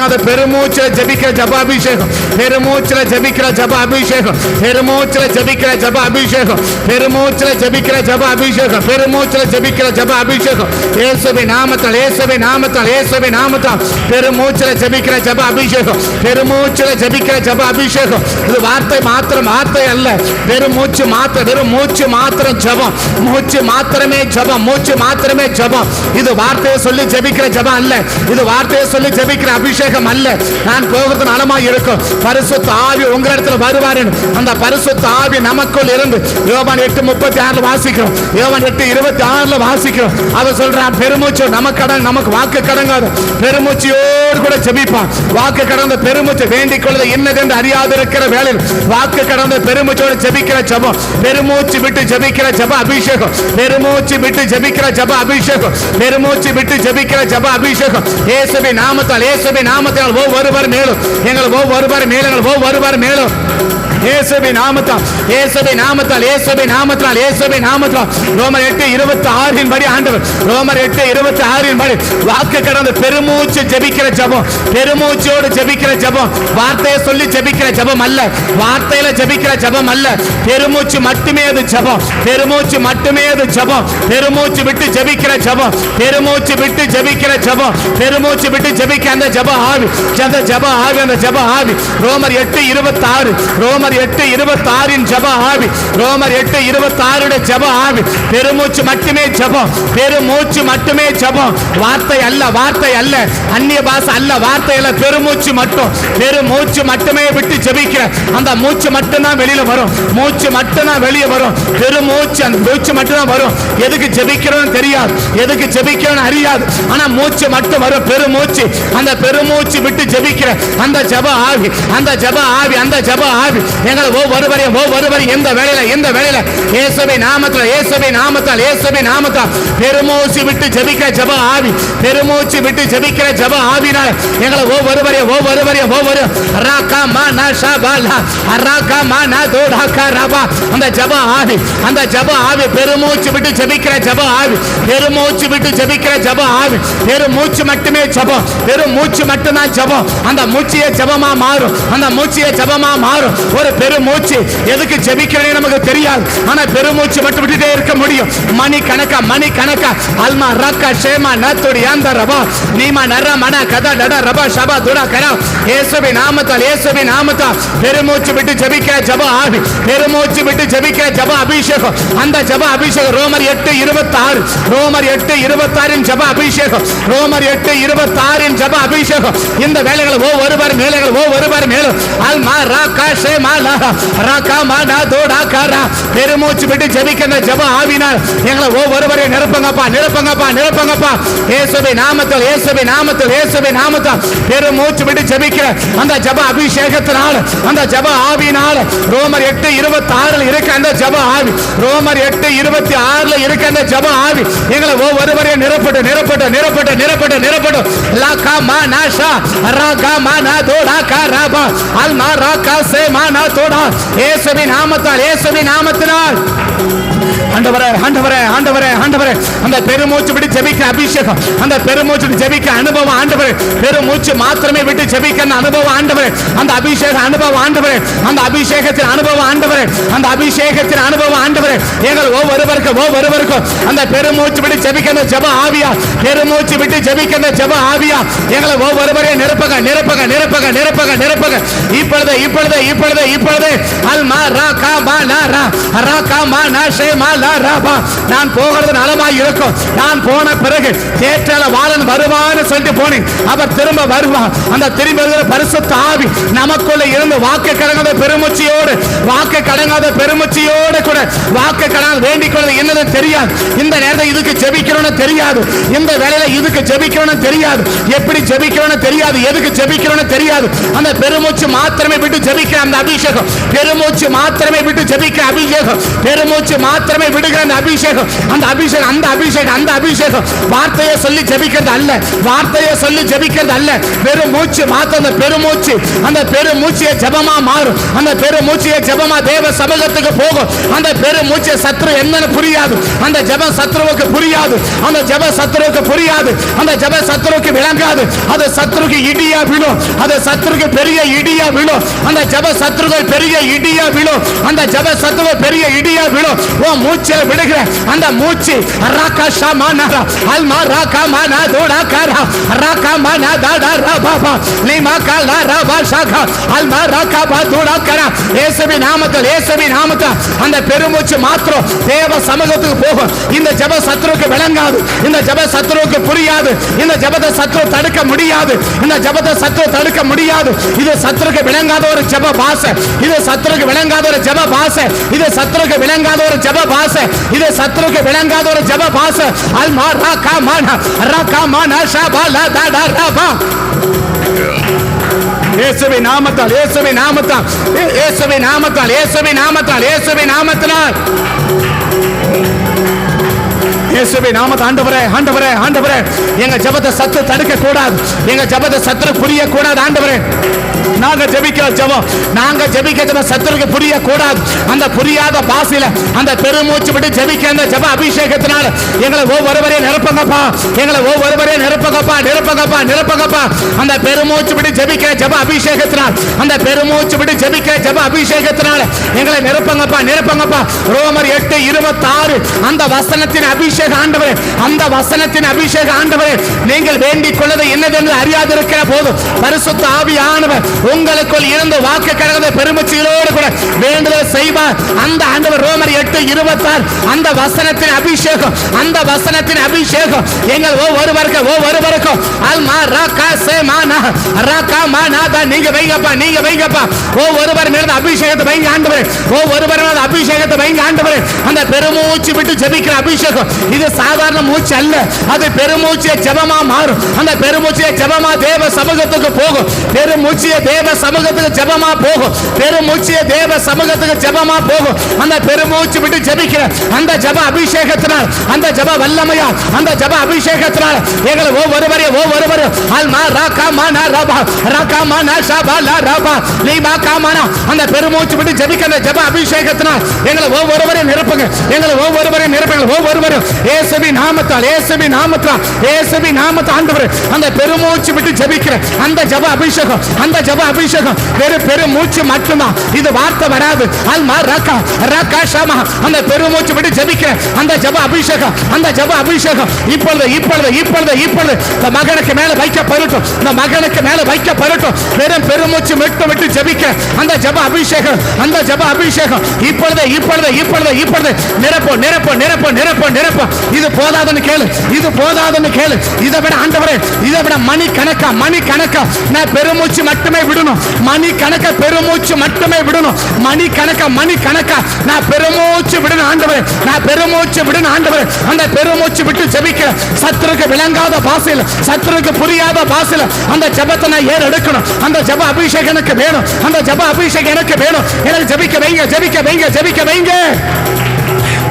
அந்த பெருமூச்சில ஜபிக்கிற ஜப அபிஷேகம் பெருமூச்சில ஜபிக்கிற ஜப அபிஷேகம் பெருமூச்சில ஜபிக்கிற ஜப அபிஷேகம் பெருமூச்சில ஜபிக்கிற ஜப அபிஷேகம் பெருமூச்சில ஜபிக்கிற ஜப அபிஷேகம் இயேசுவி நாமத்தால் இயேசுவி நாமத்தால் இயேசுவி நாமத்தால் பெருமூச்சில ஜபிக்கிற ஜப அபிஷேகம் பெருமூச்சில ஜபிக்கிற ஜப அபிஷேகம் இது வார்த்தை மாத்திரம் வார்த்தை அல்ல பெருமூச்சு மாத்திரம் வெறும் மூச்சு மாத்திரம் ஜபம் மூச்சு மாத்திரமே ஜபம் மூச்சு மாத்திரமே ஜபம் இது வார்த்தையை சொல்லி ஜபிக்கிற ஜபம் அல்ல இது வார்த்தையை சொல்லி ஜபிக்கிற அபிஷேகம் அல்ல. நான் போகிறது நலமாய் இருக்கும். பரிசுத்த ஆவி உங்க இடத்துல வருவார் அந்த பரிசுத்த ஆவி நமக்குள் இருந்து யோவான் எட்டு முப்பத்தி ஆறுல வாசிக்கிறோம். யோவான் எட்டு இருபத்தி ஆறுல வாசிக்கிறோம். அதை சொல்றான் பெருமூச்சு நமக்கு கடன் நமக்கு வாக்கு கடங்காது. பெருமூச்சியோடு கூட ஜெபிப்பான். வாக்கு கடந்த பெருமூச்சு வேண்டிக் கொள்வது என்னதென்று அறியாது இருக்கிற வேளையில் வாக்கு கடந்த பெருமூச்சோடு ஜெபிக்கிற ஜபம். பெருமூச்சு விட்டு ஜெபிக்கிற ஜப அபிஷேகம். பெருமூச்சு விட்டு ஜெபிக்கிற ஜப அபிஷேகம். பெருமூச்சு விட்டு ஜெபிக்கிற ஜப அபிஷேகம். இயேசுவி நாமத்தால் இயேசுவி நாமத்தால் ஒவ்வொருவர் மேலும் எங்கள் ஒவ்வொருவர் மேலும் எங்கள் ஒவ்வொருவர் மேலும். இயேசுவி நாமத்தால் இயேசுவி நாமத்தால் இயேசுவி நாமத்தால் இயேசுவி நாமத்தால். ரோமர் எட்டு இருபத்தி ஆறின் படி ஆண்டவர் ரோமர் எட்டு இருபத்தி ஆறின் படி வாக்கு கடந்த பெருமூச்சு ஜெபிக்கிற ஜபம் பெருமூச்சோடு ஜெபிக்கிற ஜபம் வார்த்தையை சொல்லி ஜெபிக்கிற ஜபம் அல்ல வார்த்தையில ஜெபிக்கிற ஜபம் அல்ல. பெருமூச்சு மட்டுமே அது ஜபம் பெருமூச்சு மட்டுமே அது ஜபம் பெருமூச்சு விட்டு ஜெபிக்கிற ஜபம் பெருமூச்சு விட்டு ஜெபிக்கிற ஜபம் பெருமூச்சு விட்டு ஜெபிக்க அந்த ஜப ஆவி அந்த ஜப ஆவி அந்த ஜப ஆவி. ரோமர் எட்டு இருபத்தி ஆறு ரோமர் எட்டு இருபத்தி ஆறின் ஜப ஆவி. ரோமர் எட்டு இருபத்தி ஆறுட ஜப ஆவி. பெருமூச்சு மட்டுமே ஜபம். பெருமூச்சு மட்டுமே ஜபம். வார்த்தை அல்ல வார்த்தை அல்ல. அந்நிய பாஷை அல்ல வார்த்தை அல்ல. பெருமூச்சு மட்டும். பெருமூச்சு மட்டுமே விட்டு ஜபிக்கிற. அந்த மூச்சு மட்டும்தான் வெளியில வரும். மூச்சு மட்டும்தான் வெளியே வரும். பெருமூச்சு அந்த மூச்சு மட்டும்தான் வரும். எதுக்கு ஜபிக்கிறோம் தெரியாது. எதுக்கு ஜபிக்கிறோம் அறியாது. ஆனா மூச்சு மட்டும் வரும். பெருமூச்சு. அந்த பெருமூச்சு விட்டு ஜபிக்கிற. அந்த ஜப ஆவி. அந்த ஜப ஆவி. அந்த ஜப ஆவி. எங்கள் ஒவ்வொருவரையும் ஒவ்வொருவரையும் எந்த வேலையில எந்த வேலையில இயேசுவை நாமத்தில் இயேசுவை நாமத்தால் இயேசுவை நாமத்தால். பெருமூச்சு விட்டு ஜெபிக்கிற ஜப ஆவி பெருமூச்சு விட்டு ஜெபிக்கிற ஜப ஆவினால் எங்களை ஒவ்வொருவரையும் ஒவ்வொருவரையும் ஒவ்வொரு ராக்கா மா நா ஷா பா லா. மா நா ரபா அந்த ஜப ஆவி அந்த ஜப ஆவி பெருமூச்சு விட்டு ஜெபிக்கிற ஜப ஆவி பெருமூச்சு விட்டு ஜெபிக்கிற ஜப ஆவி பெருமூச்சு மட்டுமே ஜபம் பெருமூச்சு மட்டும்தான் ஜபம். அந்த மூச்சியே ஜபமா மாறும் அந்த மூச்சியே ஜபமா மாறும். ஒரு பெருமூச்சு எதுக்கு ஜெபிக்கிறேன்னு நமக்கு தெரியாது. ஆனா பெருமூச்சு மட்டும் விட்டுட்டே இருக்க முடியும். மணி கணக்கா மணி கணக்கா. அல்மா ரக்கா ஷேமா நத்துடி அந்த ரபா. நீமா நர மன கதா டட ரபா ஷபா துடா கரா. இயேசுவின் நாமத்தால் இயேசுவின் நாமத்தால் பெருமூச்சு விட்டு ஜெபிக்கிற ஜப ஆவி. பெருமூச்சு விட்டு ஜெபிக்கிற ஜப அபிஷேகம். அந்த ஜப அபிஷேகம் ரோமர் எட்டு இருபத்தாறு. ரோமர் எட்டு இருபத்தாறின் ஜப அபிஷேகம். ரோமர் எட்டு இருபத்தாறின் ஜப அபிஷேகம். இந்த வேலைகள் ஒவ்வொருவர் மேலைகள் ஒவ்வொருவர் மேலும். அல்மா ரா கா ஷே மா லா ரா கா மா பெருமூச்சு விட்டு ஜெபிக்கிற ஜப ஆவினால் எங்களை ஒவ்வொருவரையும் நிரப்புங்கப்பா நிரப்புங்கப்பா நிரப்புங்கப்பா. இயேசுவை நாமத்தில் இயேசுவை நாமத்தில் இயேசுவை நாமத்தில் பெருமூச்சு விட்டு ஜெபிக்கிற அந்த ஜப அபிஷேகத்தினால் அந்த ஜப ஆவினால் ரோமர் எட்டு இருபத்தி ஆறுல இருக்க அந்த ஜப ஆவி ரோமர் எட்டு இருபத்தி ஆறுல இருக்க அந்த ஜப ஆவி எங்களை ஒவ்வொருவரையும் நிரப்பட்டு நிரப்பட்டு நிரப்பட்டு நிரப்பட்டு நிரப்பட்டு லா கா மா நாஷா ரா கா மா நா தோ டா கா ரா பா அல் மா ரா கா சே மா நா தோ இயேசுவின் நாமத்தால் இயேசுவின் நாமத்தினால். ஆண்டவரே ஆண்டவரே ஆண்டவரே ஆண்டவரே. அந்த பெருமூச்சு விட்டு ஜெபிக்க அபிஷேகம் அந்த பெருமூச்சு ஜெபிக்க அனுபவம் ஆண்டவரே. பெருமூச்சு மாத்திரமே விட்டு ஜெபிக்க அனுபவம் ஆண்டவரே. அந்த அபிஷேக அனுபவம் ஆண்டவரே. அந்த அபிஷேகத்தின் அனுபவம் ஆண்டவரே. அந்த அபிஷேகத்தின் அனுபவம் ஆண்டவரே. எங்கள் ஒவ்வொருவருக்கும் ஒவ்வொருவருக்கும் அந்த பெருமூச்சு விட்டு ஜெபிக்கிற ஜப ஆவியா? பெருமூச்சு விட்டு ஜெபிக்கிற ஜப ஆவியா? எங்களை ஒவ்வொருவரையும் நிரப்பக நிரப்பக நிரப்பக நிரப்பக நிரப்பக இப்பொழுது இப்பொழுது இப்பொழுது இப்பொழுது. அல் மா ரா கா மா நா ரா ரா கா மா நா ஷே மா லா நான் போகிறது நலமாய் இருக்கும். நான் போன பிறகு தேற்றால வாழன் வருவான்னு சொல்லிட்டு போனேன். அவர் திரும்ப வருவான் அந்த திரும்ப வருகிற பரிசுத்த ஆவி நமக்குள்ள இருந்து வாக்கு கடங்காத பெருமூச்சியோடு வாக்கு கடங்காத பெருமூச்சியோடு கூட வாக்கு கடங்காத வேண்டிக் கொள்வது என்னது தெரியாது. இந்த நேரத்தில் இதுக்கு ஜெபிக்கிறோன்னு தெரியாது. இந்த வேலையில இதுக்கு ஜெபிக்கிறோன்னு தெரியாது. எப்படி ஜெபிக்கிறோன்னு தெரியாது எதுக்கு ஜெபிக்கிறோன்னு தெரியாது. அந்த பெருமூச்சு மாத்திரமே விட்டு ஜெபிக்கிற அந்த அபிஷேகம். பெருமூச்சு மாத்திரமே விட்டு ஜெபிக்கிற அபிஷேகம். பெருமூச்சு மாத்திரமே மேல் விடுகிற அந்த அபிஷேகம். அந்த அபிஷேகம் அந்த அபிஷேகம் அந்த அபிஷேகம். வார்த்தையை சொல்லி ஜெபிக்கிறது அல்ல. வார்த்தையை சொல்லி ஜெபிக்கிறது அல்ல. பெரும் மூச்சு மாத்த அந்த பெருமூச்சு. அந்த பெருமூச்சியை ஜபமா மாறும். அந்த பெருமூச்சியை ஜபமா தேவ சமூகத்துக்கு போகும். அந்த பெருமூச்சிய சத்ரு என்னன்னு புரியாது. அந்த ஜப சத்ருவுக்கு புரியாது. அந்த ஜப சத்ருவுக்கு புரியாது. அந்த ஜப சத்ருவுக்கு விளங்காது. அது சத்ருக்கு இடியா விழும். அது சத்ருக்கு பெரிய இடியா விழும். அந்த ஜப சத்ருகள் பெரிய இடியா விழும். அந்த ஜப சத்ருவ பெரிய இடியா விழும். ஓ மூச்சை விடுகிற அந்த மூச்சு. ராகா மானாரா அல்மா ராகா மானா தோடா காரா. ராகா மானா தாடா ராபாபா லீமா காலா ராபா ஷாகா. அல்மா ராகா பா தோடா காரா. இயேசுவின் நாமத்தில் இயேசுவின் நாமத்தில். அந்த பெருமூச்சு மாத்திரம் தேவ சமூகத்துக்கு போகும். இந்த ஜெப சத்ருக்கு விளங்காது. இந்த ஜெப சத்ருக்கு புரியாது. இந்த ஜெபத்தை சத்ரு தடுக்க முடியாது. இந்த ஜெபத்தை சத்ரு தடுக்க முடியாது. இது சத்ருக்கு விளங்காத ஒரு ஜப பாசை. இது சத்ருக்கு விளங்காத ஒரு ஜப பாசை. இது சத்ருக்கு விளங்காத ஒரு ஜப பாசை. இது சத்ருக்கு விளங்காத ஒரு ஜெப பாச. அல் மா ரா கா மா நா. ரா கா மா நா ஷா பா லா தா டா ரா பா. இயேசுவின் நாமத்தால் இயேசுவின் நாமத்தால் இயே- இயேசுவின் நாமத்தால் இயேசுவின் நாமத்தால் இயேசுவின் நாமத்தினால். இயேசுவின் நாமத்தை ஆண்டவரே ஆண்டவரே ஆண்டவரே. எங்க ஜெபத்தை சத்து தடுக்க கூடாது எங்க ஜெபத்தை சத்துரு புரிய கூடாது ஆண்டவரே. நாங்க ஜெபிக்கிற ஜெபம் நாங்க ஜெபிக்கிற சத்துருக்கு புரிய கூடாது அந்த புரியாத பாசில அந்த பெருமூச்சு விட்டு ஜெபிக்க அந்த ஜெப அபிஷேகத்தினால எங்களை ஒவ்வொருவரையும் நிரப்பங்கப்பா. எங்களை ஒவ்வொருவரையும் நிரப்பங்கப்பா நிரப்பங்கப்பா நிரப்பங்கப்பா. அந்த பெருமூச்சு விட்டு ஜெபிக்கிற ஜெப அபிஷேகத்தினால் அந்த பெருமூச்சு விட்டு ஜெபிக்கிற ஜெப அபிஷேகத்தினால எங்களை நிரப்பங்கப்பா நிரப்பங்கப்பா. ரோமர் எட்டு இருபத்தாறு அந்த வசனத்தின் அபிஷேக ஆண்டவரே அந்த வசனத்தின் அபிஷேக ஆண்டவரே நீங்கள் வேண்டிக் கொள்ளது என்னதென்று அறியாதிருக்கிற போது பரிசுத்த ஆவியானவர் உங்களுக்குள் இருந்து வாக்கு கடந்த பெருமச்சிகளோடு கூட வேண்டுதல் செய்வார். அந்த ஆண்டவர் ரோமர் எட்டு இருபத்தாறு அந்த வசனத்தின் அபிஷேகம் அந்த வசனத்தின் அபிஷேகம் எங்கள் ஒவ்வொருவருக்கு ஒவ்வொருவருக்கும். அல்மா ராக்கா சே மானா ராக்கா மானா தா நீங்க வைங்கப்பா நீங்க வைங்கப்பா. ஒவ்வொருவர் மேல அபிஷேகத்தை வைங்க ஆண்டவரே ஒவ்வொருவர் மேல அபிஷேகத்தை வைங்க ஆண்டவரே. அந்த பெருமூச்சு விட்டு ஜெபிக்கிற அபிஷேகம் இது சாதாரண மூச்சு அல்ல. அது பெருமூச்சிய ஜபமா மாறும். அந்த பெருமூச்சிய ஜபமா தேவ சமூகத்துக்கு போகும். பெருமூச்சிய தேவ சமூகத்துக்கு ஜபமா போகும். பெருமூச்சிய தேவ சமூகத்துக்கு ஜபமா போகும். அந்த பெருமூச்சு விட்டு ஜெபிக்கிற அந்த ஜப அபிஷேகத்தினால் அந்த ஜப வல்லமையா அந்த ஜப அபிஷேகத்தினால் எங்களை ஒவ்வொருவரையும் ஒவ்வொருவரும் அல்மா ராகா மானா ரபா ராகா மானா ஷபா லா ரபா லீமா காமானா அந்த பெருமூச்சு விட்டு ஜபிக்கிற அந்த ஜெப அபிஷேகத்தினால் எங்களை ஒவ்வொருவரையும் நிரப்புங்க. எங்களை ஒவ்வொருவரையும் நிரப்புங்க. ஒவ்வொருவரும் இயேசுவி நாமத்தால் இயேசுவி நாமத்தால் இயேசுவி நாமத்தால் ஆண்டவர் அந்த பெருமூச்சு விட்டு ஜெபிக்கிற அந்த ஜப அபிஷேகம் அந்த ஜப அபிஷேகம் வெறும் பெருமூச்சு மட்டும்தான் இது வார்த்தை வராது. அல்மா ரக்கா ரக்கா ஷமா. அந்த பெருமூச்சு விட்டு ஜெபிக்கிற அந்த ஜப அபிஷேகம் அந்த ஜப அபிஷேகம். இப்பொழுது இப்பொழுது இப்பொழுது இப்பொழுது இந்த மகனுக்கு மேல வைக்கப்படட்டும். இந்த மகனுக்கு மேல வைக்கப்படட்டும். வெறும் பெருமூச்சு மட்டும் விட்டு ஜெபிக்க அந்த ஜப அபிஷேகம் அந்த ஜப அபிஷேகம். இப்பொழுது இப்பொழுது இப்பொழுது இப்பொழுது. நிரப்போ நிரப்போ நிரப்போ நிரப்போ நிரப்போ. இது போதாதுன்னு கேளு. இது போதாதுன்னு கேளு. இதை விட ஆண்டவரே இதை விட மணி கணக்கா மணி கணக்கா நான் பெருமூச்சு மட்டுமே விடணும். மணி கணக்க பெருமூச்சு மட்டுமே விடணும். மணி கணக்க மணி கணக்கா நான் பெருமூச்சு விடணும் ஆண்டவரே. நான் பெருமூச்சு விடணும் ஆண்டவரே. அந்த பெருமூச்சு விட்டு ஜெபிக்க. சத்துருக்கு விளங்காத பாசையில் சத்துருக்கு புரியாத பாசையில் அந்த ஜெபத்தை நான் ஏற எடுக்கணும். அந்த ஜெப அபிஷேகம் எனக்கு வேணும். அந்த ஜப அபிஷேகம் எனக்கு வேணும். எனக்கு ஜபிக்க வைங்க ஜபிக்க வைங்க ஜெபிக்க வைங்க.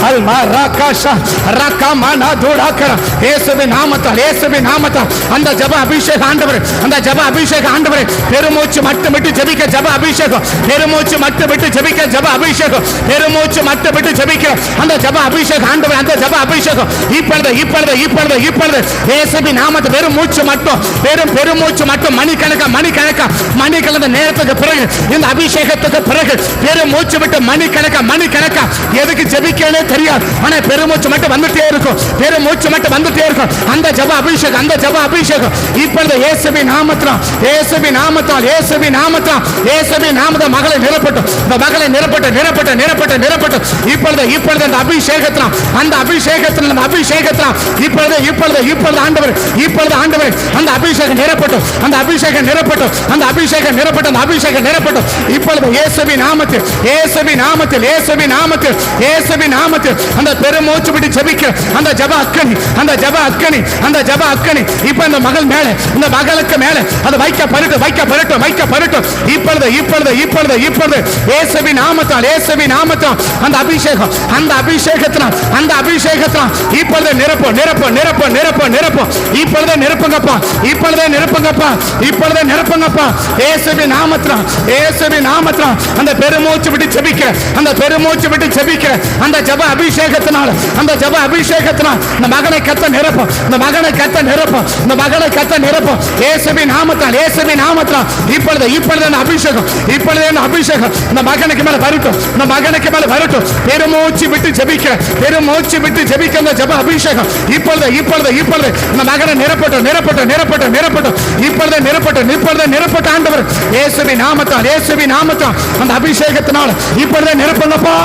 அல்மா ராகாஷா ரகமனா துடாக்கர இயேசுவின் நாமத்தால் இயேசுவின் நாமத்தால். அந்த ஜெப அபிஷேக ஆண்டவர் அந்த ஜப அபிஷேக ஆண்டவர் பெருமூச்சு மட்டும் விட்டு ஜெபிக்க ஜெப அபிஷேகம். பெருமூச்சு மட்டும் விட்டு ஜெபிக்க ஜெப அபிஷேகம். பெருமூச்சு மட்டும் விட்டு ஜெபிக்க அந்த ஜெப அபிஷேக ஆண்டவர் அந்த ஜெப அபிஷேகம். இப்பொழுது இப்பொழுது இப்பொழுது இப்பொழுது இயேசுவின் நாமத்தை வெறும் மூச்சு மட்டும் வெறும் பெருமூச்சு மட்டும் மணிக்கணக்கா மணிக்கணக்கா மணிக்கணக்க நேரத்துக்கு பிறகு இந்த அபிஷேகத்துக்கு பிறகு பெரும் மூச்சு விட்டு மணிக்கணக்கா மணிக்கணக்கா எதுக்கு ஜெபிக்கவே தெரியாது. ஆனா பெருமூச்சு மட்டும் வந்துட்டே இருக்கும். பெருமூச்சு மட்டும் வந்துட்டே இருக்கும். அந்த ஜப அபிஷேகம் அந்த ஜப அபிஷேகம். இப்பொழுது இயேசுபி நாமத்தினால் இயேசுபி நாமத்தால் இயேசுபி நாமத்தால் இயேசுபி நாமத மகளை நிரப்பட்டும். இந்த மகளை நிரப்பட்டும் நிரப்பட்டும் நிரப்பட்டும் நிரப்பட்டும். இப்பொழுது இப்பொழுது அந்த அபிஷேகத்தான் அந்த அபிஷேகத்தில் அந்த அபிஷேகத்தான் இப்பொழுது இப்பொழுது இப்பொழுது ஆண்டவர் இப்பொழுது ஆண்டவர் அந்த அபிஷேகம் நிரப்பட்டும். அந்த அபிஷேகம் நிரப்பட்டும். அந்த அபிஷேகம் நிரப்பட்டும். அந்த அபிஷேகம் நிரப்பட்டும். இப்பொழுது இயேசுபி நாமத்தில் இயேசுபி நாமத்தில் இயேசுபி நாமத்தில் இயேசுபி நாமத்தில் நாமத்தில் அந்த பெருமூச்சு விட்டு ஜெபிக்கிற அந்த ஜப அக்கணி அந்த ஜப அக்கணி அந்த ஜப அக்கணி இப்ப இந்த மகள் மேல இந்த மகளுக்கு மேல அது வைக்க பரட்டும் வைக்க பரட்டும் வைக்க பரட்டும். இப்பொழுது இப்பொழுது இப்பொழுது இப்பொழுது இயேசுவி நாமத்தால் இயேசுவி நாமத்தால் அந்த அபிஷேகம் அந்த அபிஷேகத்தினால் அந்த அபிஷேகத்தினால் இப்பொழுது நிரப்பு நிரப்பு நிரப்பு நிரப்பு நிரப்பு இப்பொழுது நிரப்புங்கப்பா இப்பொழுது நிரப்புங்கப்பா இப்பொழுது நிரப்புங்கப்பா. இயேசுவி நாமத்தினால் இயேசுவி நாமத்தினால் அந்த பெருமூச்சு விட்டு ஜெபிக்கிற அந்த பெருமூச்சு விட்டு ஜெபிக்கிற அந்த ஜப அபிஷேகத்தினால் அந்த ஜப அபிஷேகத்தினால் இந்த மகனை கத்த நிரப்பும் இந்த மகனை கத்த நிரப்பும் இந்த மகனை கத்த நிரப்பும் இயேசுவி நாமத்தால் இயேசுவி நாமத்தால் இப்பொழுது இப்பொழுது என்ன அபிஷேகம்? இப்பொழுது என்ன அபிஷேகம்? இந்த மகனுக்கு மேல வரட்டும் இந்த மகனுக்கு மேல வரட்டும். பெருமூச்சு விட்டு ஜெபிக்கிற பெருமூச்சு விட்டு ஜெபிக்கிற அந்த ஜப அபிஷேகம். இப்பொழுது இப்பொழுது இப்பொழுது இந்த மகனை நிரப்பட்டும் நிரப்பட்டும் நிரப்பட்டும் நிரப்பட்டும். இப்பொழுது நிரப்பட்டும் இப்பொழுது நிரப்பட்ட ஆண்டவர். இயேசுவி நாமத்தால் இயேசுவி நாமத்தால் அந்த அபிஷேகத்தினால் இப்பொழுது நிரப்புங்கப்பா.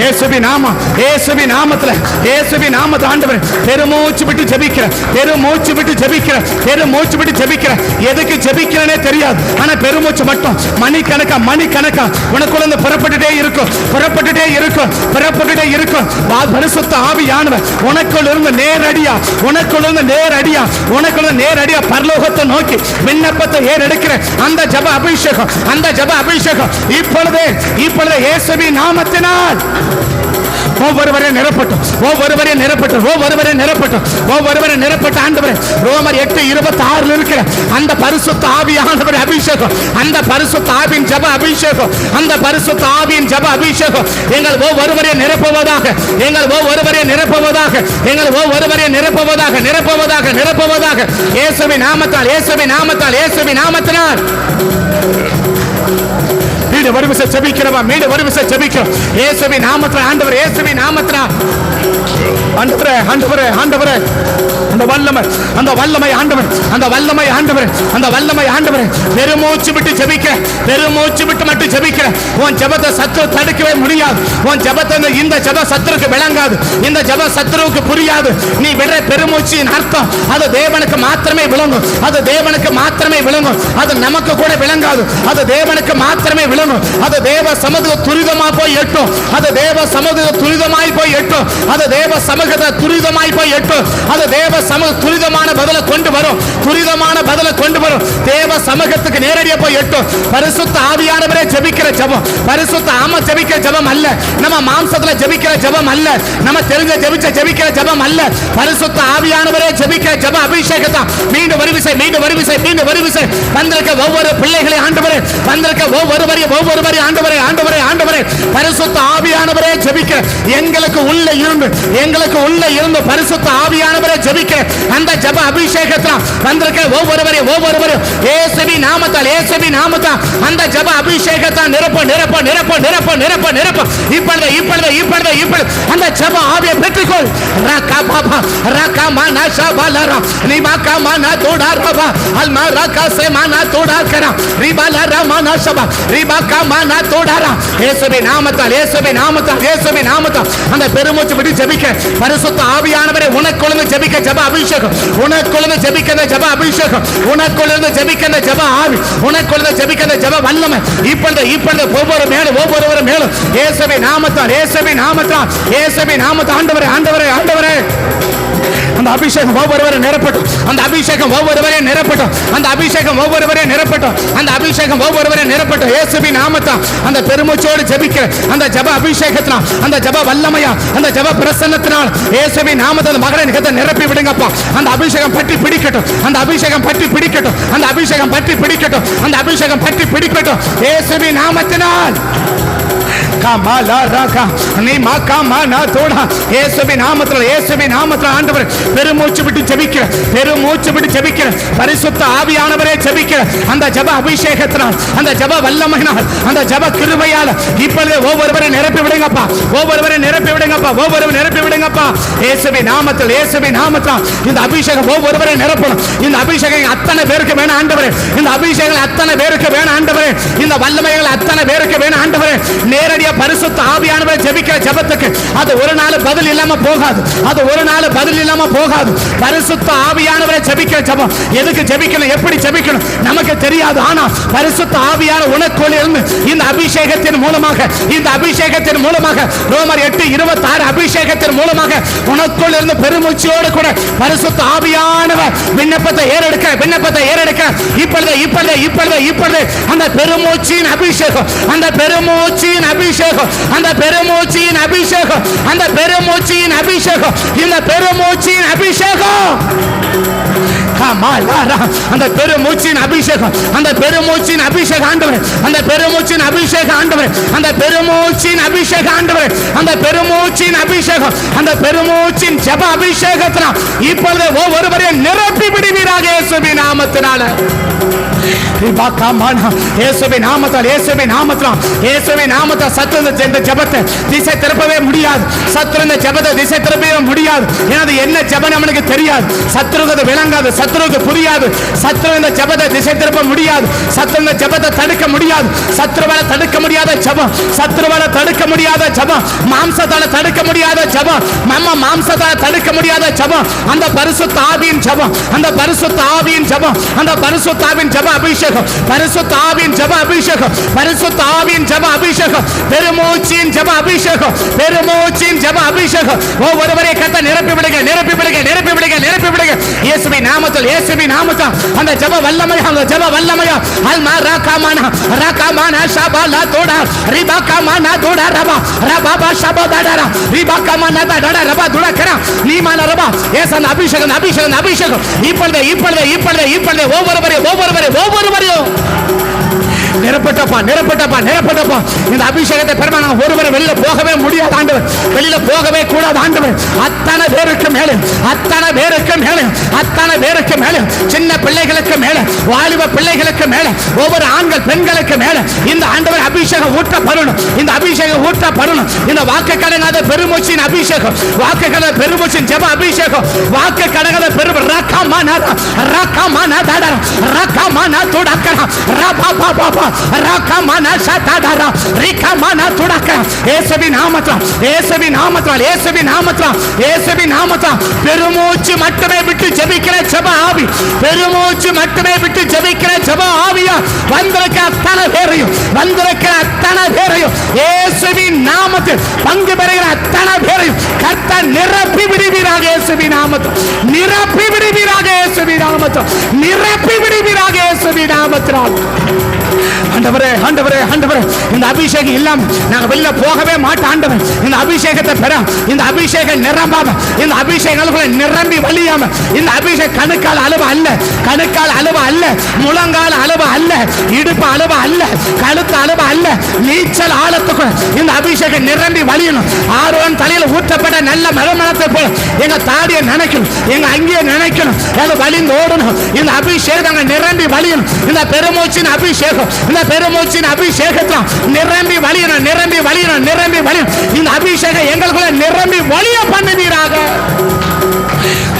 இயேசுபி நாமம் இயேசுபி நாமத்துல இயேசுவி நாமத்துல ஆண்டவர் பெருமூச்சு விட்டு ஜெபிக்கிற பெருமூச்சு விட்டு ஜெபிக்கிற பெருமூச்சு விட்டு ஜெபிக்கிற. எதுக்கு ஜெபிக்கிறனே தெரியாது. ஆனா பெருமூச்சு மட்டும். மணிக்கணக்கா மணிக்கணக்கா. உனக்குள்ள இருந்து புறப்பட்டுட்டே இருக்கும். புறப்பட்டுட்டே இருக்கும். புறப்பட்டுட்டே இருக்கும். வா- பரிசுத்த ஆவியானவர் உனக்குள்ள இருந்து நேரடியா உனக்குள்ள இருந்து நேரடியா உனக்குள்ள இருந்து நேரடியா பரலோகத்தை நோக்கி விண்ணப்பத்தை ஏறெடுக்கிற அந்த ஜப அபிஷேகம் அந்த ஜப அபிஷேகம் இப்பொழுதே இப்பொழுது இயேசுபி நாமத்தினால். ஒவ்வொருவரை நிரப்பட்டும். ஒவ்வொருவரை நிரப்பட்டும். ஒவ்வொருவரை நிரப்பட்டும். ஒவ்வொருவரை நிரப்பட்ட ஆண்டவரே ரோமர் எட்டு இருபத்தி ஆறுல இருக்கிற அந்த பரிசுத்த ஆவியானவர் அபிஷேகம் அந்த பரிசுத்த ஆவியின் ஜப அபிஷேகம் அந்த பரிசுத்த ஆவியின் ஜப அபிஷேகம். எங்கள் ஒவ்வொருவரை நிரப்புவதாக எங்கள் ஒவ்வொருவரை நிரப்புவதாக எங்கள் ஒவ்வொருவரை நிரப்புவதாக நிரப்புவதாக நிரப்புவதாக. இயேசுவின் நாமத்தால் இயேசுவின் நாமத்தால் இயேசுவின் நாமத்தினால். மீடு வருவிச ஜபிக்கிறவா மீடு வருவிச ஜபிக்கிறோம் இயேசுவி நாமத்துல ஆண்டவர் இயேசுவி நாமத்துல. ஆண்டவரே ஆண்டவரே ஆண்டவரே. அந்த வல்லமை அந்த வல்லமை ஆண்டவர் அந்த வல்லமை ஆண்டவர் அந்த வல்லமை ஆண்டவர். பெருமூச்சு விட்டு ஜெபிக்க பெருமூச்சு விட்டு மட்டும் ஜெபிக்கிற. உன் ஜெபத்தை சத்துரு தடுக்கவே முடியாது. உன் ஜெபத்தை இந்த- இந்த ஜெப சத்துருக்கு விளங்காது. இந்த ஜெப சத்துருவுக்கு புரியாது. நீ விடுற பெருமூச்சின் அர்த்தம் அது தேவனுக்கு மாத்திரமே விளங்கும். அது தேவனுக்கு மாத்திரமே விளங்கும். அது நமக்கு கூட விளங்காது. அது தேவனுக்கு மாத்திரமே விளங்கும். அது தேவ சமூக துரிதமா போய் எட்டும். அது தேவ சமூக துரிதமாய் போய் எட்டும். அது தேவ சமூகத்தை துரிதமாய் போய் எட்டும். அது தேவ சமூக துரிதமான பதிலை கொண்டு வரும். துரிதமான பதிலை கொண்டு வரும். தேவ சமூகத்துக்கு நேரடியாக போய் எட்டும். பரிசுத்த ஆவியானவரே ஜெபிக்கிற ஜபம். பரிசுத்த ஆம ஜெபிக்கிற ஜபம் அல்ல. நம்ம மாம்சத்துல ஜெபிக்கிற ஜபம் அல்ல. நம்ம தெரிஞ்ச ஜெபிச்ச ஜெபிக்கிற ஜெபம் அல்ல. பரிசுத்த ஆவியானவரே ஜெபிக்கிற ஜப அபிஷேகத்தான். மீண்டும் வருவிசை மீண்டும் வருவிசை மீண்டும் வருவிசை வந்திருக்க ஒவ்வொரு பிள்ளைகளை ஆண்டவரே வந்திருக்க ஒவ்வொருவரையும் ஒவ்வொருவரையும் ஆண்டவரே ஆண்டவரே ஆண்டவரே. பரிசுத்த ஆவியானவரே ஜெபிக்கிற எங்களுக்கு உள்ள இருந்து எங்களுக்கு உள்ள இருந்து பரிசுத்த ஆவியானவரே ஜெபிக்கிற அந்த ஜப அபிஷேகத்தில் வந்திருக்க. ஒவ்வொருவரையும் ஒவ்வொருவரும் ஏசபி நாமத்தால் ஏசபி நாமத்தால் அந்த ஜப அபிஷேகத்தான் நிரப்ப நிரப்ப நிரப்ப நிரப்ப நிரப்ப நிரப்ப. இப்பொழுது இப்பொழுது இப்பொழுது இயேசுவே நாமத்தால் இயேசுவே நாமத்தால் இயேசுவே நாமத்தால் அந்த பெருமூச்சு விட்டு ஜெபிக்க பரிசுத்த ஆவியானவரே உனக்குள்ள ஜெபிக்க ஜெப அபிஷேகம் உனக்குள்ள ஜெபிக்க அந்த அபிஷேகம் உனக்குள்ள ஆவி உனக்குள்ள ஜெபிக்க ஜப வல்லமை இப்பொழுது ஒவ்வொரு மேலும் ஒவ்வொருவரும் மேலும் இயேசுவே நாமத்தால் இயேசுவே நாமத்தால் இயேசுவே நாமத்தால் ஆண்டவரே ஆண்டவரே ஆண்டவரே அந்த அபிஷேகம் ஒவ்வொருவரை நிரப்பட்டும். அந்த அபிஷேகம் ஒவ்வொருவரையும் நிரப்பட்டும். அந்த அபிஷேகம் ஒவ்வொருவரையும் நிரப்பட்டும். அந்த அபிஷேகம் ஒவ்வொருவரையும் நிரப்பட்டும். ஏசுபி நாமத்தா அந்த பெருமூச்சோடு ஜெபிக்கிற அந்த ஜப அபிஷேகத்தினால் அந்த ஜப வல்லமையா அந்த ஜப பிரசன்னத்தினால் இயேசுவி நாமத்தை மகளை மகனை நிகழ்த்த நிரப்பி விடுங்கப்பா. அந்த அபிஷேகம் பற்றி பிடிக்கட்டும். அந்த அபிஷேகம் பற்றி பிடிக்கட்டும். அந்த அபிஷேகம் பற்றி பிடிக்கட்டும். அந்த அபிஷேகம் பற்றி பிடிக்கட்டும். ஏசுபி நாமத்தினால். கமலா ரகா. நீ மகமன தோடா. இயேசுவின் நாமத்தில் இயேசுவின் நாமத்தில் ஆண்டவர் பெருமூச்சு விட்டு ஜெபிக்கிற பெருமூச்சு விட்டு ஜெபிக்கிற பரிசுத்த ஆவியானவரே ஜெபிக்கிற அந்த ஜப அபிஷேகத்தினால் அந்த ஜப வல்லமையினால் அந்த ஜப கிருபையால் இப்பொழுது ஒவ்வொருவரை நிரப்பி விடுங்கப்பா. ஒவ்வொருவரை நிரப்பி விடுங்கப்பா. ஒவ்வொருவரை நிரப்பி விடுங்கப்பா. இயேசுவின் நாமத்தில் இயேசுவின் நாமத்தில் இந்த அபிஷேகம் ஒவ்வொருவரை நிரப்பணும். இந்த அபிஷேகம் அத்தனை பேருக்கு வேணும் ஆண்டவரே. இந்த அபிஷேகம் அத்தனை பேருக்கு வேணும் ஆண்டவரே. இந்த வல்லமைகள் அத்தனை பேருக்கு வேணும் ஆண்டவரே. நேரடியாக பரிசுத்த ஆவியானவர் ஜெபிக்கிற ஜெபத்துக்கு அது ஒரு நாள் பதில் இல்லாம போகாது. அது ஒரு நாள் பதில் இல்லாம போகாது. பரிசுத்த ஆவியானவரை ஜெபிக்கிற ஜெபம். எதுக்கு ஜெபிக்கணும்? எப்படி ஜெபிக்கணும்? நமக்கு தெரியாது. ஆனா பரிசுத்த ஆவியான உனக்குள் இருந்து இந்த அபிஷேகத்தின் மூலமாக இந்த அபிஷேகத்தின் மூலமாக ரோமர் எட்டு இருபத்தி ஆறு அபிஷேகத்தின் மூலமாக உனக்குள் இருந்து பெருமூச்சியோடு கூட பரிசுத்த ஆவியானவர் விண்ணப்பத்தை ஏறெடுக்க விண்ணப்பத்தை ஏறெடுக்க. இப்பொழுது இப்பொழுது இப்பொழுது இப்பொழுது அந்த பெருமூச்சியின் அபிஷேகம் அந்த பெருமூச்சியின் அபிஷேகம் அந்த பெருமூச்சியின் அபிஷேகம். அந்த பெருமூச்சியின் அபிஷேகம். இந்த பெருமூச்சியின் அபிஷேகம். அந்த பெருமூச்சின் அபிஷேகம். அந்த பெருமூச்சின் அபிஷேக ஆண்டவர். அந்த பெருமூச்சின் அபிஷேக ஆண்டவர். அந்த பெருமூச்சின் அபிஷேக ஆண்டவர். அந்த பெருமூச்சின் அபிஷேகம். அந்த பெருமூச்சின் ஜப அபிஷேகத்தினால் இப்பொழுது ஒவ்வொருவரையும் நிரப்பி விடுவீராக இயேசுவின் நாமத்தினால. நாமத்தால் நாமத்தால் நாமத்தால் இந்த- திசை திருப்பவே முடியாது. திசை திருப்பவே முடியாது. எனது என்ன தெரியாது. சத்துருக்கு விளங்காது புரியாது. திசை திருப்ப முடியாது. தடுக்க முடியாது. சத்துருவால தடுக்க முடியாத ஜெபம் சத்துருவால தடுக்க முடியாத ஜெபம் மாம்சத்தால தடுக்க முடியாத ஜெபம் நம்ம மாம்சத்தால தடுக்க முடியாத ஜெபம் அந்த பரிசுத்த ஆவியின் அந்த பரிசுத்த ஆவியின் அந்த பரிசுத்த ஆவியின் ஜப அபிஷேகம் பரிசுத்த ஆவியின் ஜெப அபிஷேகம் பரிசுத்த ஆவியின் ஜெப அபிஷேகம் பெருமூச்சின் ஜப அபிஷேகம் பெருமூச்சின் ஜப அபிஷேகம் ஒவ்வொருவரை கத்த நிரப்பி விடுங்க நிரப்பி விடுங்க நிரப்பி விடுங்க நிரப்பி விடுங்க. இயேசுவி நாமத்தில் இயேசுவி நாமத்தில். அந்த ஜப வல்லமையா அந்த ஜப வல்லமையா? அல்மா ராகாமானா ராகாமானா ஷபாலா தோடா ரிபாகாமானா தோடா ரபா. ரபாபா ஷபா தாடா ரிபாகாமானா தாடா ரபா துடா கரா நீமான ரபா. ஏசன் அந்த அபிஷேகம் அபிஷேகம் அந்த அபிஷேகம். இப்பொழுது இப்பொழுது இப்பொழுது இப்பொழுது ஒவ்வொருவரையும் ஒவ்வொருவரையும் ஒவ்வொருவரையும். நிரப்பட்டப்பா நிரப்பட்டப்பா நிரப்பட்டப்பா. இந்த அபிஷேகத்தை பெருமா நான் ஒருவரை வெளியில போகவே முடியாது ஆண்டவர். வெளியில போகவே கூடாது ஆண்டவர். அத்தனை பேருக்கு மேலே அத்தனை பேருக்கு மேலே அத்தனை பேருக்கு மேலே சின்ன பிள்ளைகளுக்கு மேலே வாலிப பிள்ளைகளுக்கு மேலே ஒவ்வொரு ஆண்கள் பெண்களுக்கு மேலே இந்த ஆண்டவர் அபிஷேகம் ஊற்றப்படணும். இந்த அபிஷேகம் ஊற்றப்படணும். இந்த வாக்கு கடங்காத பெருமூச்சின் அபிஷேகம் வாக்கு கடந்த பெருமூச்சின் ஜெப அபிஷேகம் வாக்கு கடங்காத பெரும் ரக்கமான ரக்கமான தடரம் ரக்கமான துடக்கர ரபா பாபா பா ரக்கமான சதடர ரிக்கமான துடக்கர இயேசுவி நாமத்தில் இயேசுவி நாமத்தில் இயேசுவி நாமத்தில் இயேசுவி நாமத்தில் பெருமூச்சு மட்டுமே விட்டு ஜெபிக்கிற ஜெப ஆவி பெருமூச்சு மட்டுமே விட்டு ஜெபிக்கிற ஜெப ஆவியா வந்திருக்க அத்தனை பேரையும் வந்திருக்கிற அத்தனை பேரையும் இயேசுவின் நாமத்தில் பங்கு பெறுகிற அத்தனை பேரையும் கர்த்த நிரப்பி விடுவீராக இயேசுவின் நாமத்தில் நிரப்பி விடுவீராக இயேசுவின் நாமத்தில் நிரப்பி விடுவீராக இயேசுவின் நாமத்தினால் ஆண்டவரே ஆண்டவரே ஆண்டவரே இந்த அபிஷேகம் இல்லாம நாங்க வெளில போகவே மாட்டோம் ஆண்டவர். இந்த அபிஷேகத்தை பெற இந்த அபிஷேகம் நிரம்பாம இந்த அபிஷேகங்களுக்குள்ள நிரம்பி வழியாம இந்த அபிஷேகம் கணுக்கால் அளவு அல்ல கணுக்கால் அளவு அல்ல முழங்கால் அளவு அல்ல இடுப்பு அளவு அல்ல கழுத்து அளவு அல்ல நீச்சல் ஆழத்துக்கு இந்த அபிஷேகம் நிரம்பி வழியணும். ஆரோன் தலையில ஊற்றப்பட்ட நல்ல மரமணத்தை போல எங்க தாடியை நினைக்கணும் எங்க அங்கேயே நினைக்கணும் எங்க வழிந்து ஓடணும். இந்த அபிஷேகம் நிரம்பி வழியணும். இந்த பெருமூச்சின் அபிஷேகம் இந்த பெருமூச்சின் அபிஷேகத்தில் நிரம்பி வழியணும் நிரம்பி வழியணும் நிரம்பி வழியும் இந்த அபிஷேகம் எங்களுக்குள்ள நிரம்பி வழிய பண்ணுவீராக.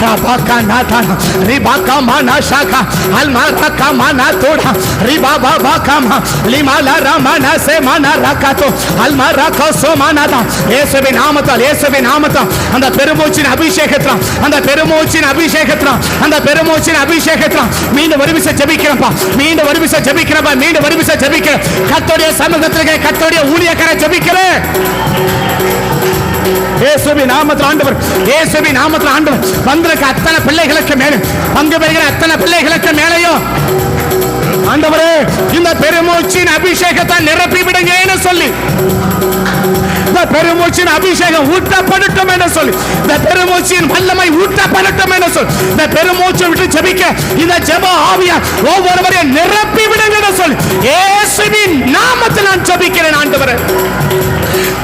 Rabaka natana, ribaka mana shaka, almaraka mana toda, ribaba bakama, limala ramana se mana rakato, almaraka so manada, இயேசுவின் நாமத்தால் இயேசுவின் நாமத்தால் அந்த பெருமூச்சின் அபிஷேகத்தில் அந்த பெருமூச்சின் அபிஷேகத்தில் அந்த பெருமூச்சின் அபிஷேகத்தில் மீண்டும் ஒரு ஜெபிக்கிறப்பா மீண்டும் ஒரு ஜெபிக்கிறப்பா மீண்டும் ஒரு விசை கத்தோடைய சமூகத்திற்கு கத்தோடைய ஊழியக்கார ஜெபிக்கிறேன். இயேசுவின் நாமத்தில் ஆண்டவர் இயேசுவின் நாமத்தில் ஆண்டவர். வந்திருக்க அத்தனை பிள்ளைகளுக்கு மேலே பங்கு பெறுகிற அத்தனை பிள்ளைகளுக்கு மேலேயும் ஆண்டவரே இந்த பெருமூச்சின் அபிஷேகத்தை நிரப்பி விடுங்கன்னு சொல்லி இந்த பெருமூச்சின் அபிஷேகம் ஊற்றப்படட்டும் என்று சொல்லி. இந்த பெருமூச்சின் வல்லமை ஊற்றப்படட்டும் என்று சொல்லி. இந்த பெருமூச்சை விட்டு ஜெபிக்க இந்த ஜெப ஆவியா ஒவ்வொருவரையும் நிரப்பி விடுங்க என்று சொல்லி. இயேசுவின் நாமத்தில் நான் ஜெபிக்கிறேன் ஆண்டவரே.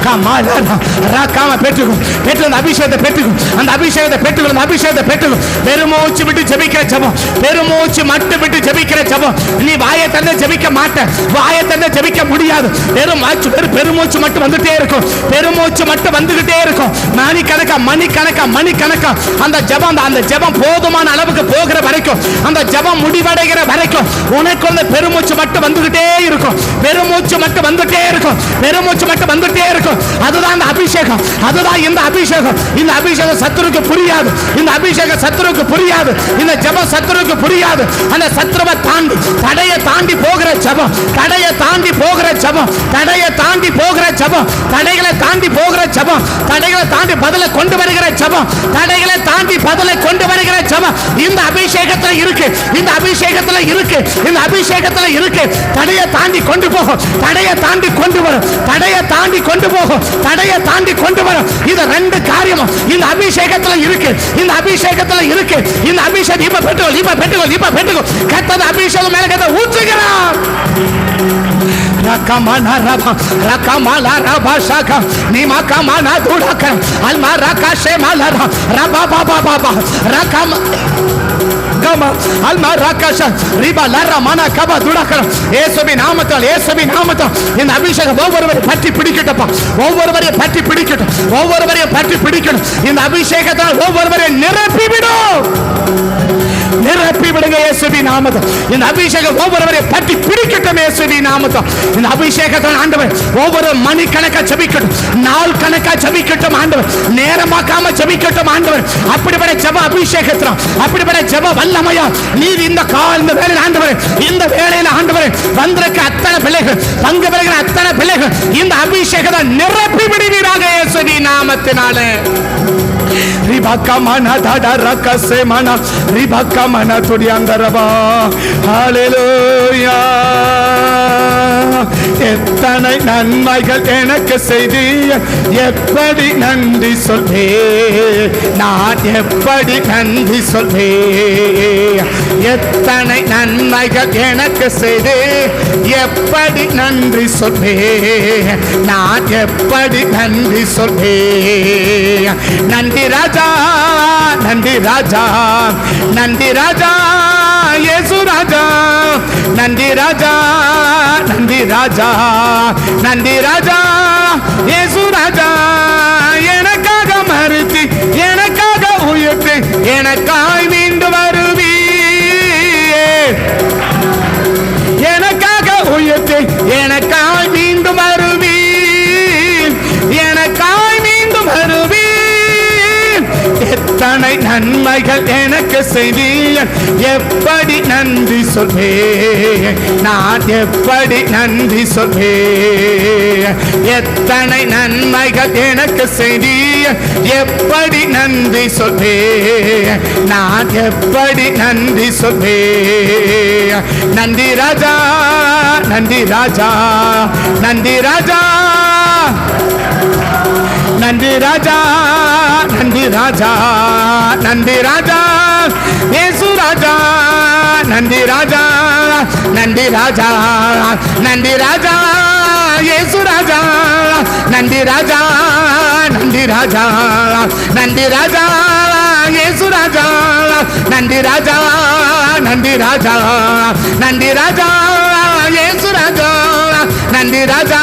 கமாலானா ராக்காம பெற்றுக்கும் பெற்று அந்த அபிஷேகத்தை பெற்றுக்கும் அந்த அபிஷேகத்தை பெற்றுக்கும் அந்த அபிஷேகத்தை பெற்றுக்கும் பெருமூச்சு விட்டு ஜெபிக்கிற ஜெபம். பெருமூச்சு மட்டும் விட்டு ஜெபிக்கிற ஜெபம். நீ வாயை தந்து ஜபிக்க மாட்ட. வாயை தந்து ஜெபிக்க முடியாது. வெறும் மாச்சு பெருமூச்சு மட்டும் வந்துட்டே இருக்கும். பெருமூச்சு மட்டும் வந்துகிட்டே இருக்கும். மணி கணக்கா மணி கணக்கா மணி கணக்கா. அந்த ஜெபம் அந்த- ஜபம் போதுமான அளவுக்கு போகிற வரைக்கும் அந்த ஜெபம் முடிவடைகிற வரைக்கும் உனக்கு அந்த பெருமூச்சு மட்டும் வந்துகிட்டே இருக்கும். பெருமூச்சு மட்டும் வந்துட்டே இருக்கும். பெருமூச்சு மட்டும் வந்துட்டே இருக்கும். அதுதான் அந்த அபிஷேகம். அதுதான் இந்த அபிஷேகம். இந்த அபிஷேகம் சத்துருக்கு புரியாது. இந்த அபிஷேகம் சத்துருக்கு புரியாது. இந்த ஜபம் சத்துருக்கு புரியாது. அந்த சத்ருவை தாண்டி தடையை தாண்டி போகிற ஜபம். தடையை தாண்டி போகிற ஜபம். தடையை தாண்டி போகிற ஜபம். தடைகளை தாண்டி போகிற ஜபம் தடைகளை தாண்டி பதிலை கொண்டு வருகிற ஜபம் தடைகளை தாண்டி பதிலை கொண்டு வருகிற ஜபம். இந்த அபிஷேகத்துல இருக்கு இந்த அபிஷேகத்துல இருக்கு இந்த அபிஷேகத்துல இருக்கு. தடையை தாண்டி கொண்டு போகும் தடையை தாண்டி கொண்டு வரும் தடையை தாண்டி கொண்டு போகும் தடையை தாண்டி கொண்டு வரும். இது ரெண்டு காரியமும். இந்த அபிஷேகத்துல இருக்கு இந்த அபிஷேகத்துல இருக்கு. இந்த அபிஷேகம் இப்ப பெற்றுக்கோ இப்ப பெற்றுக்கோ இப்ப பெற்றுக்கோ கத்தது அபிஷேகம் மேல கத்த ஊற்றுகிறார். Rakamana raba, rakamala raba shaka, nima kamana dudaka, alma rakashe malara, raba baba baba, rakam. கம அல்மா ராகாஷ ரிபா லர மன கப துடக்கர இயேசுவி நாமத்தால் இயேசுவி நாமத்தால் இந்த அபிஷேகம் ஒவ்வொருவரை பற்றி பிடிக்கட்டப்பா ஒவ்வொருவரையும் பற்றி பிடிக்கட்டும் ஒவ்வொருவரையும் பற்றி பிடிக்கணும் இந்த அபிஷேகத்தால் ஒவ்வொருவரையும் நிரப்பிவிடும் நிரப்பி விடுங்க இயேசுவி நாமத்தை. இந்த அபிஷேகம் ஒவ்வொருவரை பற்றி பிடிக்கட்டும் இயேசுவி நாமத்தை. இந்த அபிஷேகத்தை ஆண்டவர் ஒவ்வொரு மணி கணக்கா ஜபிக்கட்டும் நாள் கணக்கா ஜபிக்கட்டும் ஆண்டவர். நேரமாக்காம ஜபிக்கட்டும் ஆண்டவர். அப்படிப்பட்ட ஜப அபிஷேகத்திலும் அப்படிப்பட்ட ஜப வல்லமையா நீர் இந்த கால் இந்த வேலையில் ஆண்டவர் இந்த வேலையில் ஆண்டவர் வந்திருக்க அத்தனை பிள்ளைகள் பங்கு பெறுகிற அத்தனை பிள்ளைகள் இந்த அபிஷேகத்தை நிரப்பி விடுவீராக இயேசுவி நாமத்தினாலே. ரிபக்க மன தட ரக்கசே மன ரிபக்க மன துடியாந்தரபா ஹalleluya எத்தனை நன்மைகள் எனக்கு செய்தி எப்படி நன்றி சொல்வே நான் எப்படி நன்றி சொல்வே எத்தனை நன்மைகள் எனக்கு செய்து எப்படி நன்றி சொல்வே நான் எப்படி நன்றி சொல்வே நன்றி ராஜா நன்றி ராஜா நன்றி ராஜா ஏசு ராஜா நன்றி ராஜா நன்றி ராஜா நன்றி ராஜா ஏசு ராஜா எனக்காக மறுத்து எனக்காக உயர்த்து எனக்காய் எத்தனை நன்மைகள் எனக்கு செய்தியன் எப்படி நன்றி சொல்வேன்? நான் எப்படி நன்றி சொல்வேன்? எத்தனை நன்மைகள் எனக்கு செய்தியன் எப்படி நன்றி சொல்வேன்? நான் எப்படி நன்றி சொல்வேன்? நன்றி ராஜா நன்றி ராஜா நன்றி ராஜா. నంది రాజా నంది రాజా నంది రాజా యేసు రాజా నంది రాజా నంది రాజా నంది రాజా యేసు రాజా నంది రాజా నంది రాజా నంది రాజా యేసు రాజా నంది రాజా నంది రాజా నంది రాజా యేసు రాజా నంది రాజా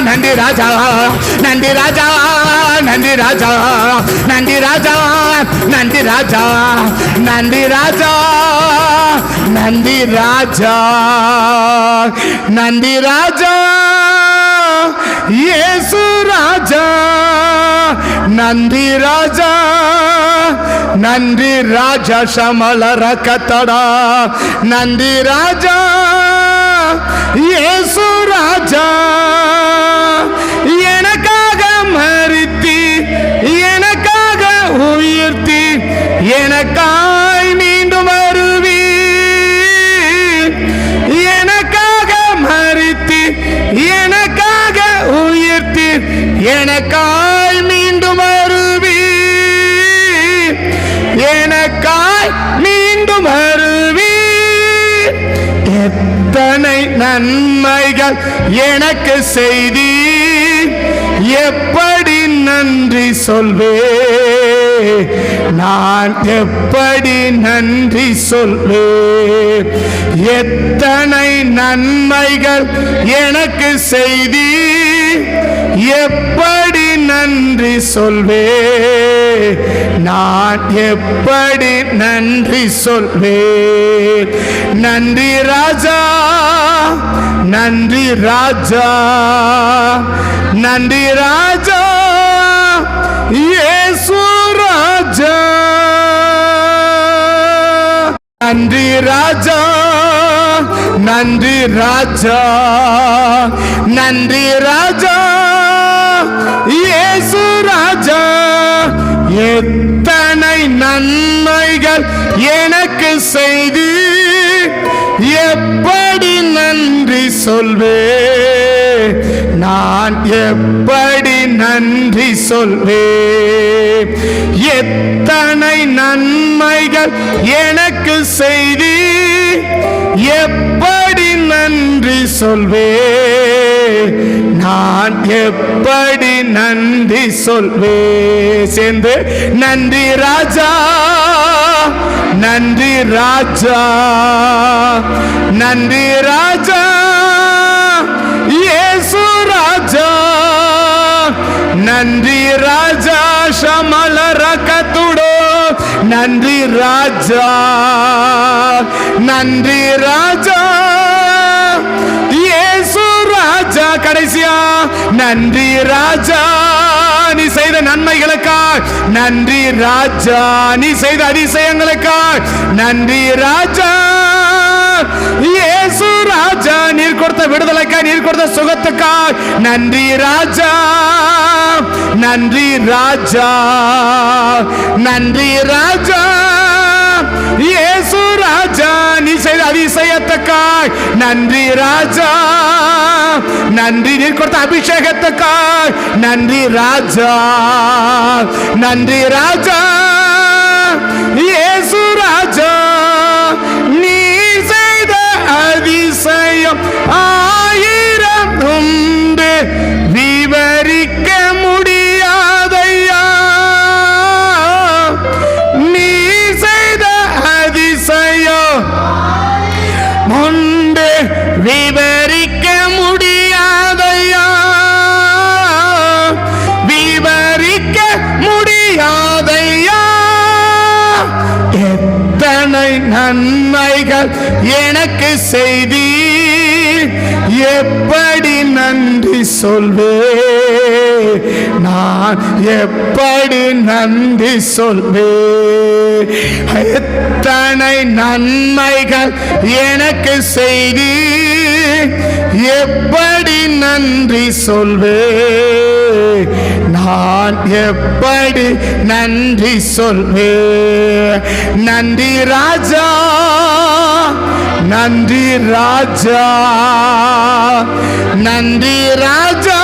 நன்றி ராஜா நன்றி ராஜா நன்றி ராஜா நன்றி ராஜா நன்றி ராஜா நன்றி ராஜா நன்றி ராஜா நன்றி ராஜா இயேசு ராஜா நன்றி ராஜா நன்றி ராஜா சமலர கத்தடா நன்றி ராஜா இயேசு ராஜா. எனக்காக மறித்தி எனக்காக உயிர்த்தி எனக்காய் மீண்டும் வருவி. எனக்காக மறித்தி எனக்காக உயிர்த்தி எனக்காய் நன்மைகள் எனக்கு செய்தி. எப்படி நன்றி சொல்வே? நான் எப்படி நன்றி சொல்வே? எத்தனை நன்மைகள் எனக்கு செய்தி. எப்படி நன்றி சொல்வே? நான் எப்படி நன்றி சொல்வேன்? நன்றி ராஜா நன்றி ராஜா நன்றி ராஜா இயேசு ராஜா. நன்றி ராஜா நன்றி ராஜா நன்றி ராஜா இயேசு ராஜா. எத்தனை நன்மைகள் எனக்கு செய்து எப்படி நன்றி சொல்வே? நான் எப்படி நன்றி சொல்வே? எத்தனை நன்மைகள் எனக்கு செய்தி எப்படி நன்றி சொல்வே? நான் எப்படி நன்றி சொல்வே சேர்ந்து நன்றி ராஜா நன்றி ராஜா நன்றி ராஜா இயேசு ராஜா நன்றி ராஜா ஷமல ரகத்துடோ நன்றி ராஜா நன்றி ராஜா. கடைசியா? நன்றி ராஜா நீ செய்த நன்மைகளுக்காய். நன்றி ராஜா நீ செய்த அதிசயங்களுக்காய். நன்றி ராஜா இயேசு ராஜா நீர் கொடுத்த விடுதலைக்காய் நீர் கொடுத்த சுகத்துக்காய். நன்றி ராஜா நன்றி ராஜா நன்றி ராஜா. அதிசயத்துக்காய் நன்றி ராஜா. நன்றி நீர் கொடுத்த அபிஷேகத்துக்காய். நன்றி ராஜா. நன்றி ராஜா. இயேசு ராஜா நீ செய்த அதிசயம் ஆயிரம் உண்டு. விவரிக்க நன்மைகள் எனக்கு செய்தி எப்படி நன்றி சொல்வே? நான் எப்படி நன்றி சொல்வே? எத்தனை நன்மைகள் எனக்கு செய்தி எப்படி நன்றி சொல்வே? நான் எப்படி நன்றி சொல்வே நன்றி ராஜா நன்றி ராஜா நன்றி ராஜா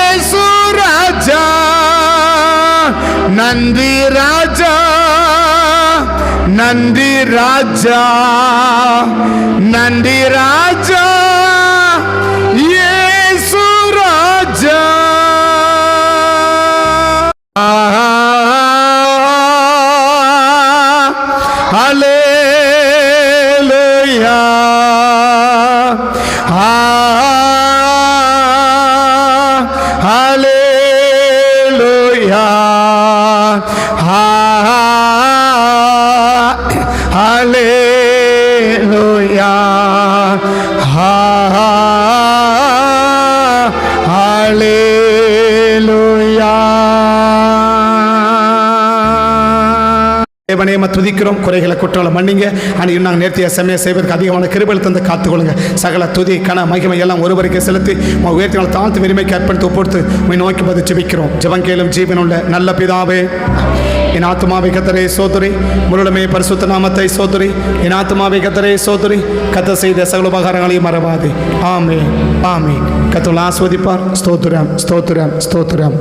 ஏசு ராஜா நன்றி ராஜா நன்றி ராஜா நன்றி ராஜா. Hallelujah. ஹalleluya துதிக்கிறோம். குறைகளை குற்றங்களை மன்னிங்க. அன்றைக்கு நாங்கள் நேர்த்திய சமய செய்வதற்கு அதிகமான கிருபல் தந்து காத்துக்கொள்ளுங்க. சகல துதி கன மகிமை எல்லாம் ஒருவருக்கு செலுத்தி உயர்த்தினால் தாழ்த்து பெருமைக்கு அர்ப்பணித்து ஒப்புடுத்து உண்மை நோக்கி பார்த்து ஜெபிக்கிறோம். ஜெபங்கேலும் ஜீவனுள்ள நல்ல பிதாவே. என் ஆத்மாவை கத்தரே சோதரி முழுடமே பரிசுத்த நாமத்தை சோதரி என் ஆத்மாவை கத்தரே சோதரி கத்த செய்த சகல உபகாரங்களையும் மறவாதே. ஆமே ஆமே கத்தோல் ஆஸ்வதிப்பார். ஸ்தோத்துராம் ஸ்தோத்துராம் ஸ்தோத்துராம்.